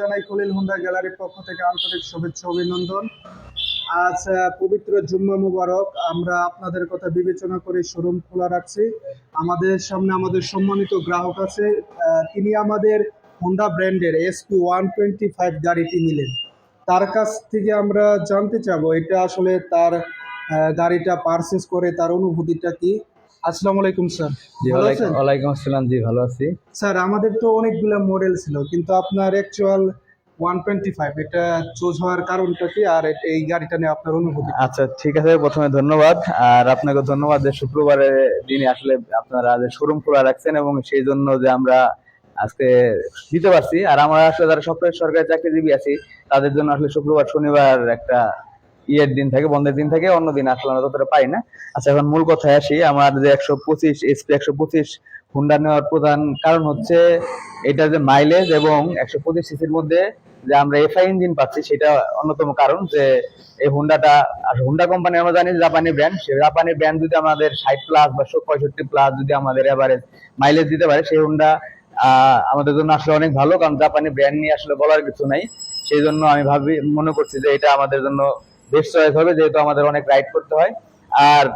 জানাই খলিল হুন্ডা গ্যালারির পক্ষ থেকে আন্তরিক শুভেচ্ছা অভিনন্দন। আজ পবিত্র জুম্মা মুবারক, আমরা আপনাদের কথা বিবেচনা করে শোরুম খোলা রাখছি। আমাদের সামনে আমাদের সম্মানিত গ্রাহক আছে তিনি আমাদের হোন্ডা ব্র্যান্ডের এসপি ওয়ান টোয়েন্টি ফাইভ গাড়িটি নিলেন। তার কাছ থেকে আমরা জানতে চাবো, এটা আসলে তার গাড়িটা পারচেস করে তার অনুভূতিটা কি? আসসালামু আলাইকুম স্যার। জি ওয়ালাইকুম আসসালাম জি ভালো আছি। স্যার আমাদের তো অনেকগুলো মডেল ছিল কিন্তু আপনার অ্যাকচুয়াল ওয়ান টোয়েন্টি ফাইভ এটা চুজ হওয়ার কারণটা কি? আর এই গাড়িটা নিয়ে আপনার অনুভূতি আচ্ছা ঠিক আছে প্রথমে ধন্যবাদ। আর আপনাকে ধন্যবাদ যে শুক্রবারের দিনে আসলে আপনারা যে শোরুম খোলা রাখছেন এবং সেই জন্য যে আমরা আজকে দিতে পারছি। আর আমরা আসলে যারা সরকারি সরকারি চাকরিজীবী আছি তাদের জন্য আসলে শুক্রবার শনিবার একটা ইয়ের দিন থাকে, বন্ধের দিন থাকে অন্য দিন আসলে আমরা ততটা পাই না। আচ্ছা এখন মূল কথায় আসি, আমার যে একশো পঁচিশ এসপি একশো পঁচিশ হুন্ডা নেওয়ার প্রধান কারণ হচ্ছে এটা যে মাইলেজ এবং একশো পঁচিশ সিসির মধ্যে যে আমরা এফআই ইঞ্জিন পাচ্ছি, সেটা অন্যতম কারণ যে এই হুন্ডাটা আর হুন্ডা কোম্পানি আমরা জানি জাপানি ব্র্যান্ড সেই জাপানি ব্র্যান্ড যদি আমাদের ষাট প্লাস বা পঁয়ষট্টি প্লাস যদি আমাদের এভারেজ মাইলেজ দিতে পারে, সেই হুন্ডা আমাদের জন্য আসলে অনেক ভালো, কারণ জাপানি ব্র্যান্ড নিয়ে আসলে বলার কিছু নাই। সেই জন্য আমি ভাবি, মনে করছি যে এটা আমাদের জন্য বেস্ট চয়েস হবে, যেহেতু আমাদের অনেক রাইড করতে হয়। আর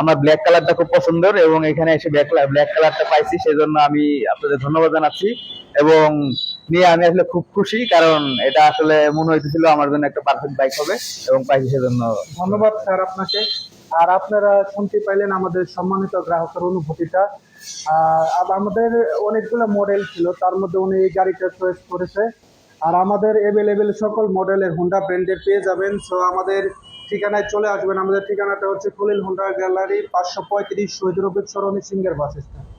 আমার ব্ল্যাক কালারটা খুব পছন্দের এবং এখানে এসে ব্ল্যাক ব্ল্যাক কালারটা পাইছি সেই জন্য আমি আপনাদের ধন্যবাদ জানাচ্ছি। এবং নিয়ে আমি আসলে খুব খুশি, কারণ এটা আসলে মনে হইতেছিল আমার জন্য একটা পারফেক্ট বাইক হবে এবং পাইছি সেজন্য ধন্যবাদ স্যার আপনাকে। আর আপনারা শুনতে পাইলেন আমাদের সম্মানিত গ্রাহকের অনুভূতিটা। আর আমাদের অনেকগুলো মডেল ছিল, তার মধ্যে উনি এই গাড়িটা চয়েস করেছে। আর আমাদের অ্যাভেলেবেল সকল মডেলের হোন্ডা ব্র্যান্ডের পেয়ে যাবেন। সো আমাদের ঠিকানায় চলে আসবেন। আমাদের ঠিকানাটা হচ্ছে খলিল হোন্ডা গ্যালারি পাঁচশো পঁয়ত্রিশ শহীদ রবিক সরণি সিঙ্গের বাস স্ট্যান্ড।